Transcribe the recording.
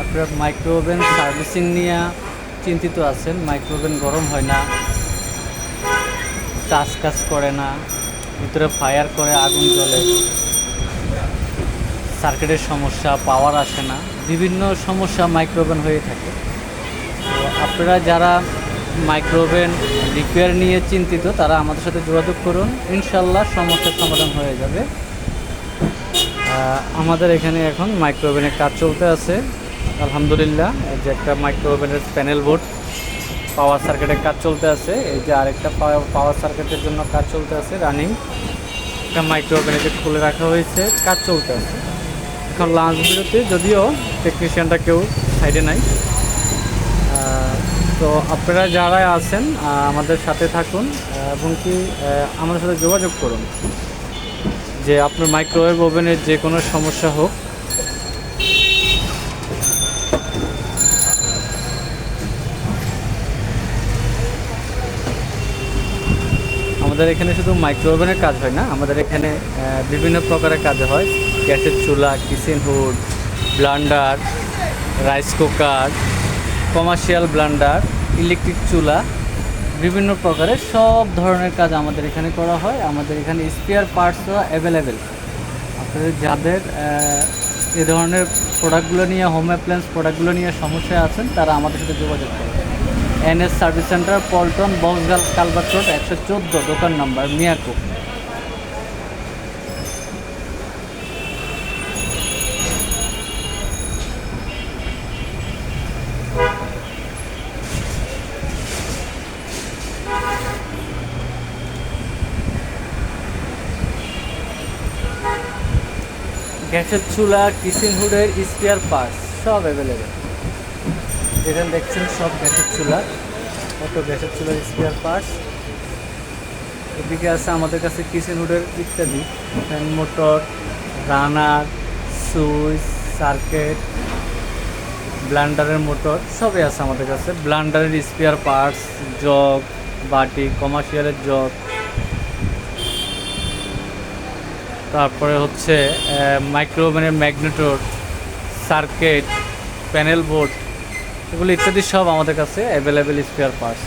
আপনারা micro oven servicing নিয়ে চিন্তিত আছেন মাইক্রোওভেন গরম হয় না, চাষ কাজ করে না, ভিতরে ফায়ার করে, আগুন জ্বলে সার্কিটের সমস্যা পাওয়ার আসে না, বিভিন্ন সমস্যা মাইক্রোওভেন হয়ে থাকে। তো আপনারা যারা মাইক্রোওভেন রিপেয়ার নিয়ে চিন্তিত, তারা আমাদের সাথে যোগাযোগ করুন ইনশাল্লাহ সমস্যার সমাধান হয়ে যাবে। আমাদের এখানে এখন মাইক্রো ওভেনের কাজ চলতে আছে। আলহামদুলিল্লাহ, এই যে একটা মাইক্রো ওভেনের প্যানেল বোর্ড, পাওয়ার সার্কিটের কাজ চলতে আছে। এই যে আরেকটা পাওয়ার সার্কিটের জন্য কাজ চলতে আছে, রানিং। একটা মাইক্রো যে খুলে রাখা হয়েছে, কাজ চলতে আছে। এখন লাঞ্চ বিরতি, যদিও টেকনিশিয়ানটা কেউ সাইডে নাই। তো আপনারা যারা আছেন আমাদের সাথে থাকুন এবং কি আমাদের সাথে যোগাযোগ করুন। যে আপনার মাইক্রোওয়েভ ওভেনের যে কোনো সমস্যা হোক। আমাদের এখানে শুধু মাইক্রো ওভেনের কাজ হয় না, আমাদের এখানে বিভিন্ন প্রকারের কাজ হয়। গ্যাসের চুলা kitchen hood blender rice cooker commercial blender electric চুলা বিভিন্ন প্রকারের সব ধরনের কাজ আমাদের এখানে করা হয়। আমাদের এখানে স্পেয়ার পার্টসও অ্যাভেলেবেল আপনাদের যাদের এ ধরনের প্রোডাক্টগুলো নিয়ে হোম অ্যাপ্লায়েন্স প্রোডাক্টগুলো নিয়ে সমস্যায় আছেন, তারা আমাদের সাথে যোগাযোগ করুন। এনএস সার্ভিস সেন্টার পল্টন বক্সগাল কালবাট রোড একশো চোদ্দ, দোকান নাম্বার মিয়াকো গ্যাসের চুলা, কিচেন হুডের স্পেয়ার পার্টস সব অ্যাভেলেবেল যেখানে দেখছেন সব গ্যাসের চুলা, কত গ্যাসের চুলার স্পেয়ার পার্টস এদিকে আছে আমাদের কাছে কিচেন হুডের ইত্যাদি, fan, motor, runner, switch, circuit, ব্লান্ডারের motor, সবই আছে আমাদের কাছে। ব্লান্ডারের স্পেয়ার পার্টস জগ, বাটি কমার্শিয়ালের জগ। তারপরে হচ্ছে মাইক্রোওভেনের ম্যাগনেটোর সার্কিট প্যানেল বোর্ড এগুলো ইত্যাদি সব আমাদের কাছে অ্যাভেলেবেল স্পেয়ার পার্টস